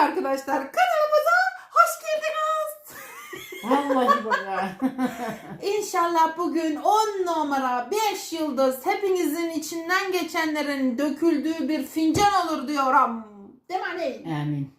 arkadaşlar kanalımıza hoş geldiniz. Vallahi bak İnşallah bugün 10 numara 5 yıldız hepinizin içinden geçenlerin döküldüğü bir fincan olur diyorum. Değil mi anne? Amin.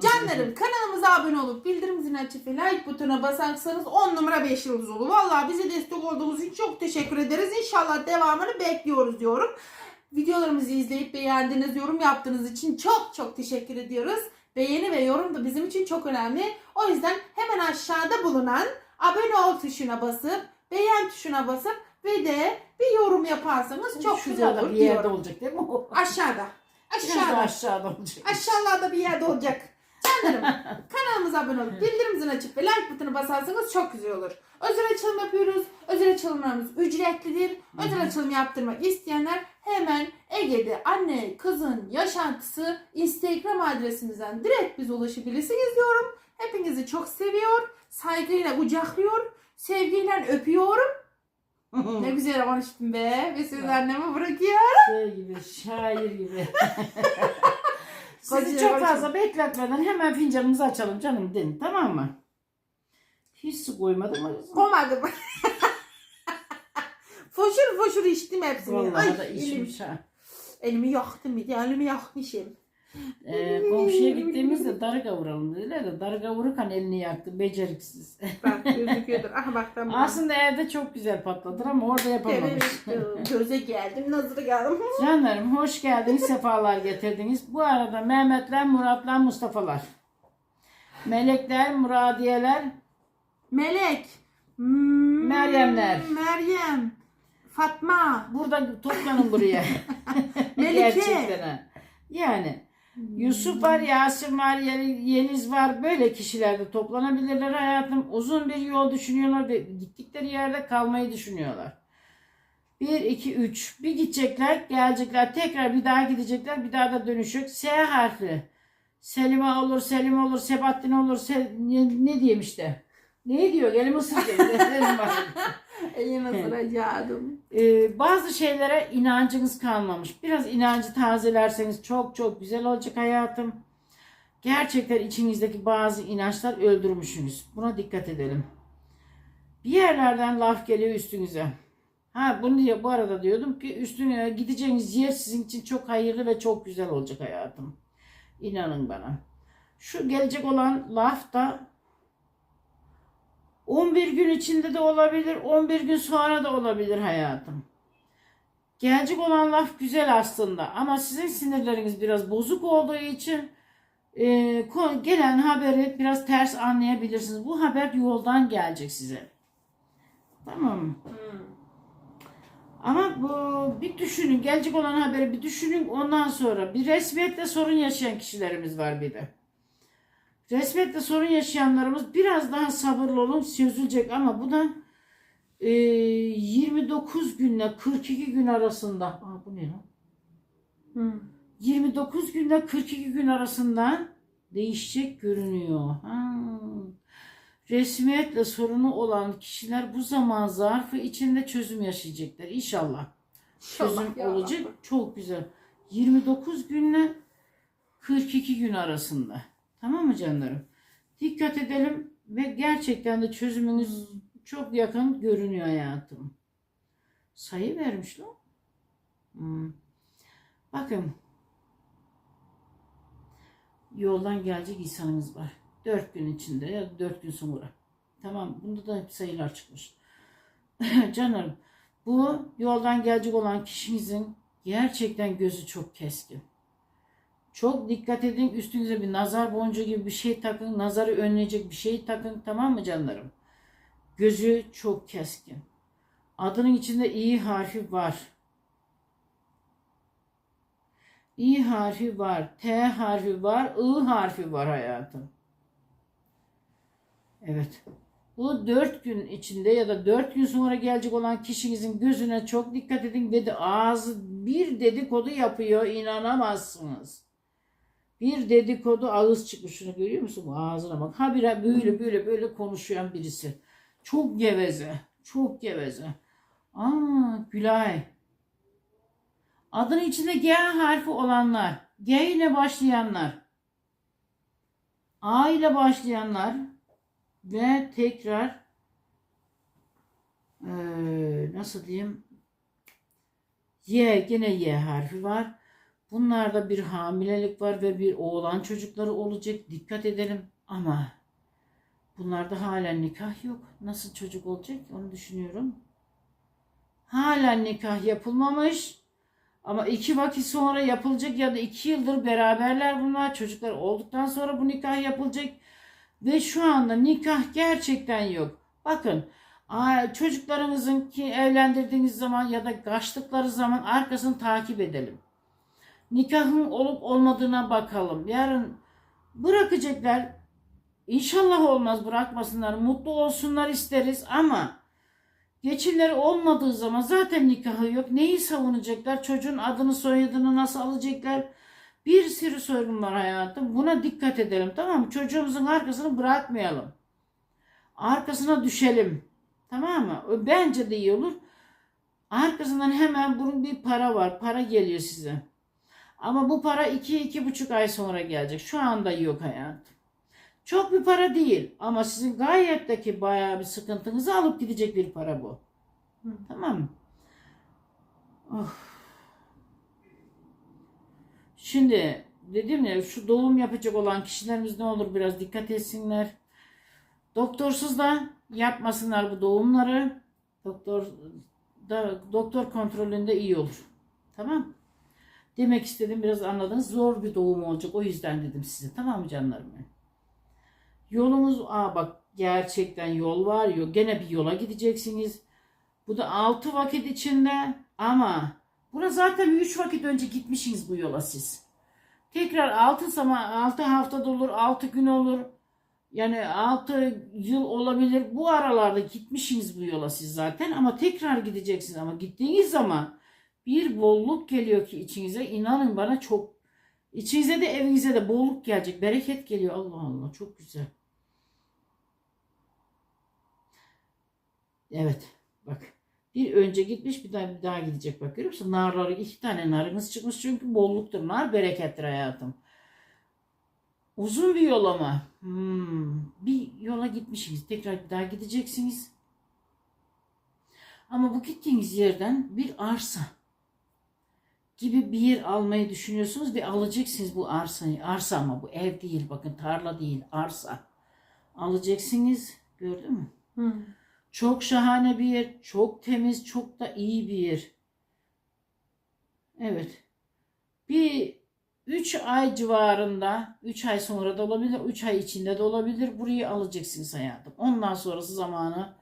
Canlarım kanalımıza abone olup bildirim zilini açıp ve like butonuna basarsanız 10 numara 5 yıldız olur. Vallahi bize destek olduğunuz için çok teşekkür ederiz. İnşallah devamını bekliyoruz diyorum. Videolarımızı izleyip beğendiğiniz, yorum yaptığınız için çok çok teşekkür ediyoruz. Beğeni ve yorum da bizim için çok önemli. O yüzden hemen aşağıda bulunan abone ol tuşuna basıp, beğen tuşuna basıp ve de bir yorum yaparsanız çok güzel olur bir yerde diyorum. olacak değil mi o? Aşağıda. Aşağıda. aşağıda olacak. Aşağılarda bir yerde olacak. Canlarım kanalımıza abone olup bildirim zilini açıp ve like butonu basarsanız çok güzel olur. Özel açılım yapıyoruz. Özel açılımlarımız ücretlidir. Özel açılım yaptırmak isteyenler hemen Ege'de anne kızın yaşantısı Instagram adresimizden direkt biz ulaşabilirsiniz diyorum. Hepinizi çok seviyor. Saygıyla kucaklıyor. Sevgiyle öpüyorum. Ne güzel konuştum be. Ve söz anneme bırakıyor. Şey gibi, şair gibi. Sizi çok fazla bekletmeden hemen fincanımızı açalım canım dedim tamam mı? Hiç su koymadım. Komadım. Foşur foşur içtim hepsini. Vallahi Ay, da elim, işmiş ha. elimi yaktım bir de elimi yakmışım. Ee, komşuya gittiğimizde darı kavuralım dediler de darı kavururken elini yaktı beceriksiz. Bak gözüküyordur. Ah bak tamam. Aslında evde çok güzel patlatır ama orada yapamamış. Evet, göze geldim, nazara geldim. Canlarım hoş geldiniz, sefalar getirdiniz. Bu arada Mehmetler, Muratlar, Mustafa'lar. Melekler, Muradiyeler, Melek. Hmm, Meryemler. Meryem. Fatma. burada toplanın buraya. Melike. Gerçekten ha. Yani Yusuf var, Yasin var, Yeni- Yeniz var. Böyle kişiler de toplanabilirler hayatım. Uzun bir yol düşünüyorlar ve gittikleri yerde kalmayı düşünüyorlar. Bir, iki, üç. Bir gidecekler, gelecekler. Tekrar bir daha gidecekler. Bir daha da dönüşük. S harfi. Selime olur, Selim olur, Sebahattin olur. Se ne, ne diyeyim işte. Ne diyor? Elim ısıracak. Elini ısıracaktım. Ee, bazı şeylere inancınız kalmamış. Biraz inancı tazelerseniz çok çok güzel olacak hayatım. Gerçekten içinizdeki bazı inançlar öldürmüşsünüz. Buna dikkat edelim. Bir yerlerden laf geliyor üstünüze. Ha bunu diye bu arada diyordum ki üstüne gideceğiniz yer sizin için çok hayırlı ve çok güzel olacak hayatım. İnanın bana. Şu gelecek olan laf da 11 gün içinde de olabilir, 11 gün sonra da olabilir hayatım. Gelecek olan laf güzel aslında ama sizin sinirleriniz biraz bozuk olduğu için e, gelen haberi biraz ters anlayabilirsiniz. Bu haber yoldan gelecek size. Tamam mı? Ama bu bir düşünün, gelecek olan haberi bir düşünün ondan sonra bir resmiyette sorun yaşayan kişilerimiz var bir de. Resmiyette sorun yaşayanlarımız biraz daha sabırlı olun çözülecek ama bu da e, 29 günle 42 gün arasında. Aa, bu ne lan? Hı. 29 günle 42 gün arasında değişecek görünüyor. Ha. Resmiyetle sorunu olan kişiler bu zaman zarfı içinde çözüm yaşayacaklar inşallah. İnşallah Çözüm olacak. Rabbi. Çok güzel. 29 günle 42 gün arasında. Tamam mı canlarım? Dikkat edelim ve gerçekten de çözümünüz çok yakın görünüyor hayatım. Sayı vermiş lan. Hmm. Bakın. Yoldan gelecek insanımız var. 4 gün içinde ya 4 gün sonra. Tamam. Bunda da hep sayılar çıkmış. Canlarım. Bu yoldan gelecek olan kişinizin gerçekten gözü çok keskin. Çok dikkat edin. Üstünüze bir nazar boncuğu gibi bir şey takın. Nazarı önleyecek bir şey takın. Tamam mı canlarım? Gözü çok keskin. Adının içinde i harfi var. İ harfi var. T harfi var. I harfi var hayatım. Evet. Bu dört gün içinde ya da dört gün sonra gelecek olan kişinizin gözüne çok dikkat edin dedi. Ağzı bir dedikodu yapıyor inanamazsınız. Bir dedikodu ağız çıkmış. Şunu görüyor musun? Bu ağzına bak. Habire böyle böyle böyle konuşan birisi. Çok geveze. Çok geveze. Aa Gülay. Adının içinde G harfi olanlar. G ile başlayanlar. A ile başlayanlar ve tekrar eee, nasıl diyeyim Y gene Y harfi var. Bunlarda bir hamilelik var ve bir oğlan çocukları olacak. Dikkat edelim ama bunlarda halen nikah yok. Nasıl çocuk olacak onu düşünüyorum. Halen nikah yapılmamış. Ama iki vakit sonra yapılacak ya da iki yıldır beraberler bunlar. Çocuklar olduktan sonra bu nikah yapılacak. Ve şu anda nikah gerçekten yok. Bakın aa, çocuklarınızın ki evlendirdiğiniz zaman ya da kaçtıkları zaman arkasını takip edelim. Nikahın olup olmadığına bakalım. Yarın bırakacaklar. İnşallah olmaz bırakmasınlar. Mutlu olsunlar isteriz ama geçimleri olmadığı zaman zaten nikahı yok. Neyi savunacaklar? Çocuğun adını soyadını nasıl alacaklar? Bir sürü sorun var hayatım. Buna dikkat edelim tamam mı? Çocuğumuzun arkasını bırakmayalım. Arkasına düşelim. Tamam mı? Bence de iyi olur. Arkasından hemen bunun bir para var. Para geliyor size. Ama bu para iki, iki buçuk ay sonra gelecek. Şu anda yok hayatım. Çok bir para değil ama sizin gayetteki bayağı bir sıkıntınızı alıp gidecek bir para bu. Hı. Tamam mı? Şimdi dedim ya şu doğum yapacak olan kişilerimiz ne olur biraz dikkat etsinler. Doktorsuz da yapmasınlar bu doğumları. Doktor da doktor kontrolünde iyi olur. Tamam? Demek istedim biraz anladınız. Zor bir doğum olacak. O yüzden dedim size. Tamam mı canlarım? Yolumuz aa bak gerçekten yol var. Yok gene bir yola gideceksiniz. Bu da 6 vakit içinde ama buna zaten 3 vakit önce gitmişsiniz bu yola siz. Tekrar 6 zaman 6 haftada olur, 6 gün olur. Yani 6 yıl olabilir. Bu aralarda gitmişsiniz bu yola siz zaten ama tekrar gideceksiniz ama gittiğiniz zaman bir bolluk geliyor ki içinize. İnanın bana çok içinize de evinize de bolluk gelecek. Bereket geliyor. Allah Allah çok güzel. Evet. Bak. Bir önce gitmiş bir daha bir daha gidecek bak görüyor musun? Narları iki tane narınız çıkmış çünkü bolluktur. Nar berekettir hayatım. Uzun bir yol ama. Hmm, bir yola gitmişsiniz. Tekrar bir daha gideceksiniz. Ama bu gittiğiniz yerden bir arsa gibi bir yer almayı düşünüyorsunuz ve alacaksınız bu arsayı. Arsa ama bu ev değil bakın tarla değil arsa. Alacaksınız gördün mü? Hı. Çok şahane bir yer, çok temiz, çok da iyi bir yer. Evet. Bir 3 ay civarında, 3 ay sonra da olabilir, 3 ay içinde de olabilir. Burayı alacaksınız hayatım. Ondan sonrası zamanı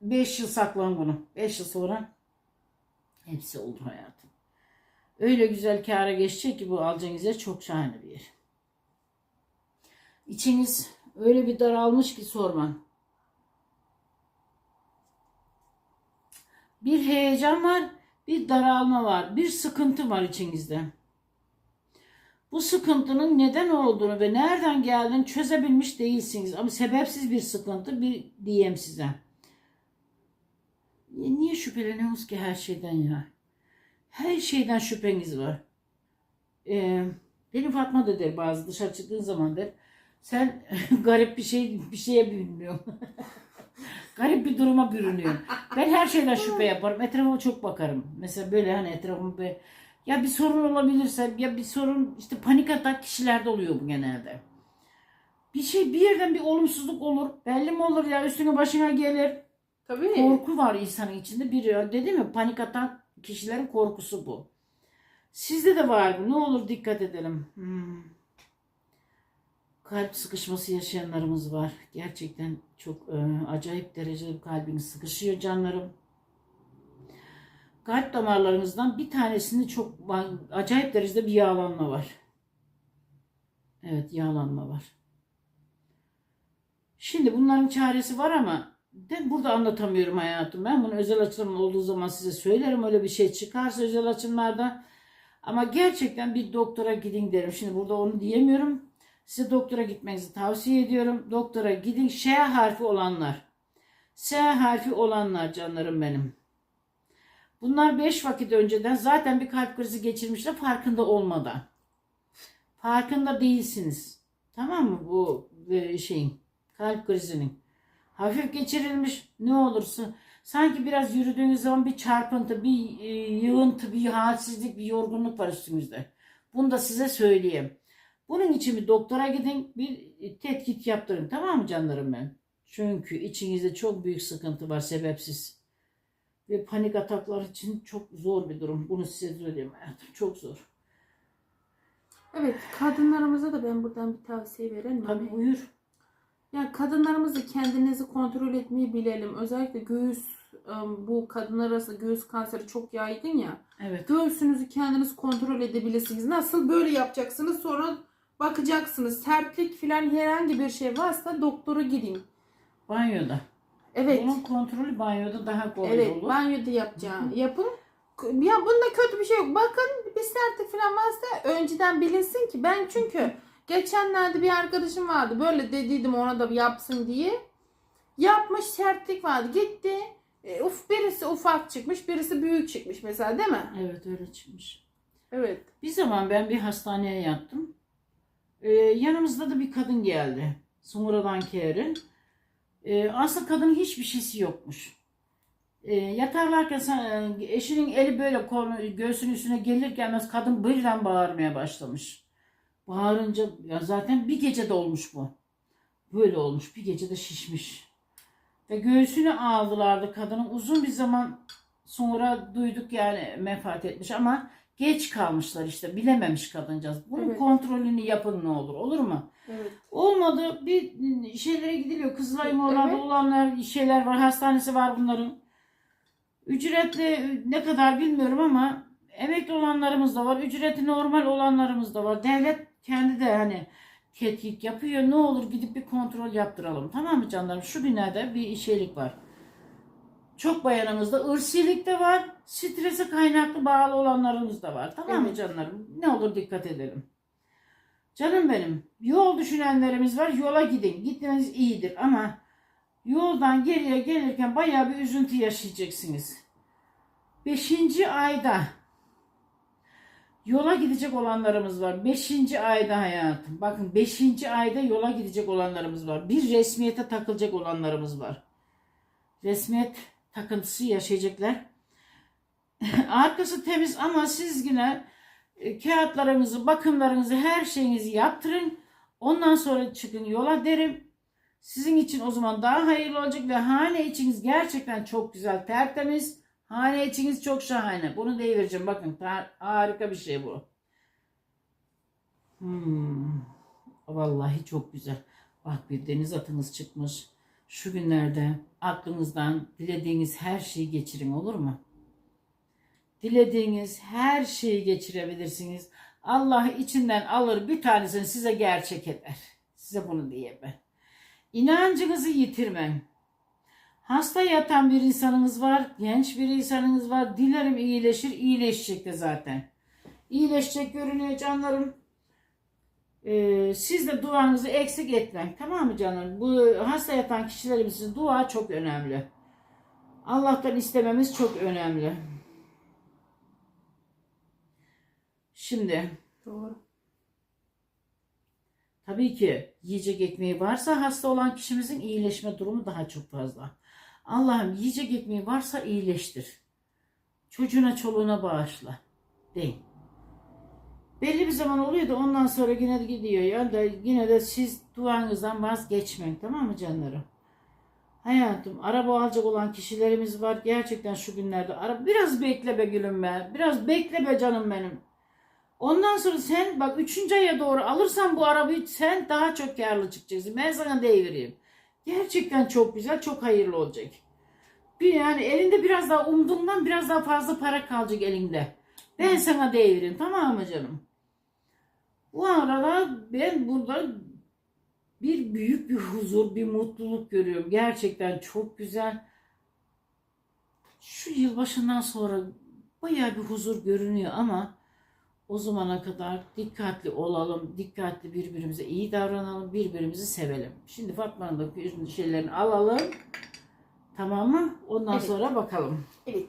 5 yıl saklan bunu. 5 yıl sonra hepsi olur hayatım. Öyle güzel kâra geçecek ki bu alacağınız yer çok şahane bir yer. İçiniz öyle bir daralmış ki sorma. Bir heyecan var, bir daralma var, bir sıkıntı var içinizde. Bu sıkıntının neden olduğunu ve nereden geldiğini çözebilmiş değilsiniz. Ama sebepsiz bir sıkıntı bir diyeyim size. Niye şüpheleniyorsunuz ki her şeyden ya? Her şeyden şüpheniz var. Ee, benim Fatma da der bazı dışarı çıktığın zaman der. Sen garip bir şey bir şeye bürünüyorsun. garip bir duruma bürünüyorsun. Ben her şeyden şüphe yaparım. Etrafıma çok bakarım. Mesela böyle hani etrafıma böyle ya bir sorun olabilirse ya bir sorun işte panik atak kişilerde oluyor bu genelde. Bir şey bir yerden bir olumsuzluk olur. Belli mi olur ya üstüne başına gelir. Tabii. Korku var insanın içinde. Bir dedim mi panik atan kişilerin korkusu bu. Sizde de var bu. Ne olur dikkat edelim. Hmm. Kalp sıkışması yaşayanlarımız var. Gerçekten çok e, acayip derecede kalbiniz sıkışıyor canlarım. Kalp damarlarınızdan bir tanesinde çok acayip derecede bir yağlanma var. Evet yağlanma var. Şimdi bunların çaresi var ama ben burada anlatamıyorum hayatım. Ben bunu özel açılım olduğu zaman size söylerim. Öyle bir şey çıkarsa özel açılımlarda. Ama gerçekten bir doktora gidin derim. Şimdi burada onu diyemiyorum. Size doktora gitmenizi tavsiye ediyorum. Doktora gidin. Ş harfi olanlar. S harfi olanlar canlarım benim. Bunlar 5 vakit önceden zaten bir kalp krizi geçirmişler farkında olmadan. Farkında değilsiniz. Tamam mı bu e, şeyin kalp krizinin? Hafif geçirilmiş ne olursa sanki biraz yürüdüğünüz zaman bir çarpıntı, bir e, yığıntı, bir halsizlik, bir yorgunluk var üstünüzde. Bunu da size söyleyeyim. Bunun için bir doktora gidin, bir tetkik yaptırın. Tamam mı canlarım ben? Çünkü içinizde çok büyük sıkıntı var sebepsiz. Ve panik ataklar için çok zor bir durum. Bunu size söyleyeyim hayatım. Çok zor. Evet kadınlarımıza da ben buradan bir tavsiye verelim. Tabii buyur. Yani kadınlarımızı kendinizi kontrol etmeyi bilelim. Özellikle göğüs ım, bu kadınlar arası göğüs kanseri çok yaygın ya. Evet. Göğsünüzü kendiniz kontrol edebilirsiniz. Nasıl böyle yapacaksınız sonra bakacaksınız. Sertlik falan herhangi bir şey varsa doktora gidin. Banyoda. Evet. Bunun kontrolü banyoda daha kolay Evet, olur. banyoda yapacağım. Yapın. Ya bunda kötü bir şey yok. Bakın bir sertlik falan varsa önceden bilinsin ki ben çünkü geçenlerde bir arkadaşım vardı. Böyle dediydim ona da yapsın diye. Yapmış sertlik vardı. Gitti. E, uf birisi ufak çıkmış, birisi büyük çıkmış mesela değil mi? Evet öyle çıkmış. Evet. Bir zaman ben bir hastaneye yattım. Ee, yanımızda da bir kadın geldi. Sumura'dan Keri. Ee, aslında kadının hiçbir şeysi yokmuş. Ee, yatarlarken sen- eşinin eli böyle kolu, göğsünün üstüne gelir gelmez kadın birden bağırmaya başlamış. Bağırınca ya zaten bir gecede olmuş bu. Böyle olmuş. Bir gecede şişmiş. Ve göğsünü aldılardı kadının. Uzun bir zaman sonra duyduk yani vefat etmiş ama geç kalmışlar işte. Bilememiş kadıncağız. Bunun Evet. kontrolünü yapın ne olur. Olur mu? Evet. Olmadı. Bir şeylere gidiliyor. Kızılay'ın oralarda Evet. olanlar şeyler var. Hastanesi var bunların. Ücretli ne kadar bilmiyorum ama emekli olanlarımız da var. Ücreti normal olanlarımız da var. Devlet kendi de hani tetkik yapıyor. Ne olur gidip bir kontrol yaptıralım. Tamam mı canlarım? Şu binada bir şeylik var. Çok bayanımızda ırsilik de var. Strese kaynaklı bağlı olanlarımız da var. Tamam mı canlarım? Ne olur dikkat edelim. Canım benim, yol düşünenlerimiz var. Yola gidin. Gitmeniz iyidir ama yoldan geriye gelirken bayağı bir üzüntü yaşayacaksınız. Beşinci ayda yola gidecek olanlarımız var. Beşinci ayda hayatım. Bakın beşinci ayda yola gidecek olanlarımız var. Bir resmiyete takılacak olanlarımız var. Resmiyet takıntısı yaşayacaklar. Arkası temiz ama siz yine e, kağıtlarınızı, bakımlarınızı, her şeyinizi yaptırın. Ondan sonra çıkın yola derim. Sizin için o zaman daha hayırlı olacak ve hane içiniz gerçekten çok güzel, tertemiz. Hane içiniz çok şahane. Bunu deyivereceğim. Bakın harika bir şey bu. Hmm. Vallahi çok güzel. Bak bir deniz atınız çıkmış. Şu günlerde aklınızdan dilediğiniz her şeyi geçirin olur mu? Dilediğiniz her şeyi geçirebilirsiniz. Allah içinden alır bir tanesini size gerçek eder. Size bunu diyeyim ben. İnancınızı yitirmeyin. Hasta yatan bir insanınız var, genç bir insanınız var. Dilerim iyileşir, iyileşecek de zaten. İyileşecek görünüyor canlarım. Ee, siz de duanızı eksik etmeyin. Tamam mı canım? Bu hasta yatan kişilerimizin dua çok önemli. Allah'tan istememiz çok önemli. Şimdi Doğru. tabii ki yiyecek ekmeği varsa hasta olan kişimizin iyileşme durumu daha çok fazla. Allah'ım yiyecek ekmeği varsa iyileştir. Çocuğuna çoluğuna bağışla. Değil. Belli bir zaman oluyor da ondan sonra yine de gidiyor ya da yine de siz duanızdan vazgeçmeyin tamam mı canlarım? Hayatım araba alacak olan kişilerimiz var gerçekten şu günlerde. Ara, biraz bekle be gülüm be. Biraz bekle be canım benim. Ondan sonra sen bak 3. aya doğru alırsan bu arabayı sen daha çok karlı çıkacaksın. Ben sana deyivereyim. Gerçekten çok güzel, çok hayırlı olacak. Bir yani elinde biraz daha umduğundan biraz daha fazla para kalacak elinde. Ben sana deyivereyim tamam mı canım? Bu arada ben burada bir büyük bir huzur, bir mutluluk görüyorum. Gerçekten çok güzel. Şu yılbaşından sonra bayağı bir huzur görünüyor ama o zamana kadar dikkatli olalım, dikkatli birbirimize iyi davranalım, birbirimizi sevelim. Şimdi Fatma'nın da şeylerini alalım. Tamam mı? Ondan Evet. sonra bakalım. Evet.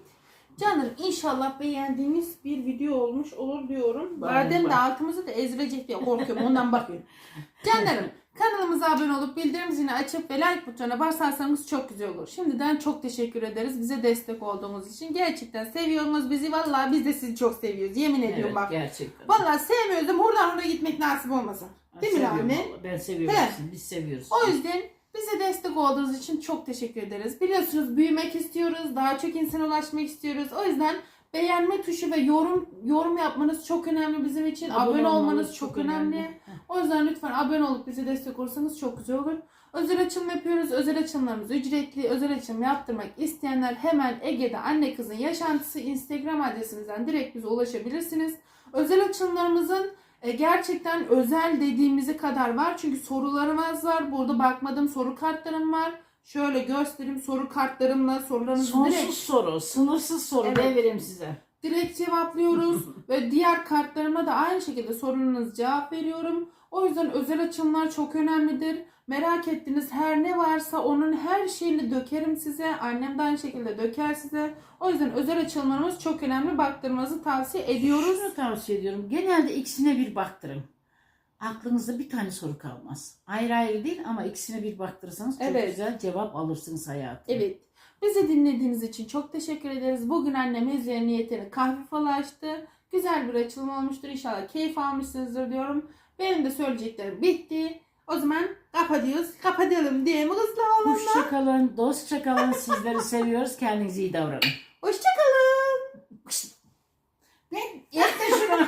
Canlarım inşallah beğendiğiniz bir video olmuş olur diyorum. Badem de altımızı da ezilecek diye korkuyorum. Ondan bakıyorum. Canlarım kanalımıza abone olup bildirim zilini açıp ve like butonuna basarsanız çok güzel olur. Şimdiden çok teşekkür ederiz bize destek olduğunuz için. Gerçekten seviyorsunuz bizi. Vallahi biz de sizi çok seviyoruz. Yemin ediyorum Evet bak. gerçekten. Vallahi sevmiyoruz da buradan oraya gitmek nasip olmasın. Değil mi Seviyorum. Ben seviyorum He. sizi. Biz seviyoruz. O yüzden bize destek olduğunuz için çok teşekkür ederiz. Biliyorsunuz büyümek istiyoruz, daha çok insana ulaşmak istiyoruz. O yüzden beğenme tuşu ve yorum yorum yapmanız çok önemli bizim için. Abone, olmanız çok önemli. Heh. O yüzden lütfen abone olup bize destek olursanız çok güzel olur. Özel açılım yapıyoruz. Özel açılımlarımız ücretli. Özel açılım yaptırmak isteyenler hemen Ege'de anne kızın yaşantısı Instagram adresimizden direkt bize ulaşabilirsiniz. Özel açılımlarımızın e, gerçekten özel dediğimizi kadar var. Çünkü sorularımız var. Burada bakmadığım soru kartlarım var. Şöyle göstereyim soru kartlarımla sorularınızı Sonsuz direkt soru, sınırsız soru Evet. ne vereyim size? direkt cevaplıyoruz ve diğer kartlarıma da aynı şekilde sorununuza cevap veriyorum. O yüzden özel açımlar çok önemlidir. Merak ettiğiniz her ne varsa onun her şeyini dökerim size. Annem de aynı şekilde döker size. O yüzden özel açılımlarımız çok önemli. Baktırmanızı tavsiye ediyoruz. Şunu tavsiye ediyorum. Genelde ikisine bir baktırın aklınızda bir tane soru kalmaz. Ayrı ayrı değil ama ikisine bir baktırırsanız çok Evet. güzel cevap alırsınız hayatım. Evet. Bizi dinlediğiniz için çok teşekkür ederiz. Bugün annem ezleri niyetini kahve falı açtı. Güzel bir açılım olmuştur. İnşallah keyif almışsınızdır diyorum. Benim de söyleyeceklerim bitti. O zaman kapatıyoruz. Kapatalım diye mi kızlar? Hoşçakalın, dostçakalın. Sizleri seviyoruz. Kendinize iyi davranın. Hoşçakalın. Ben yaklaşıyorum.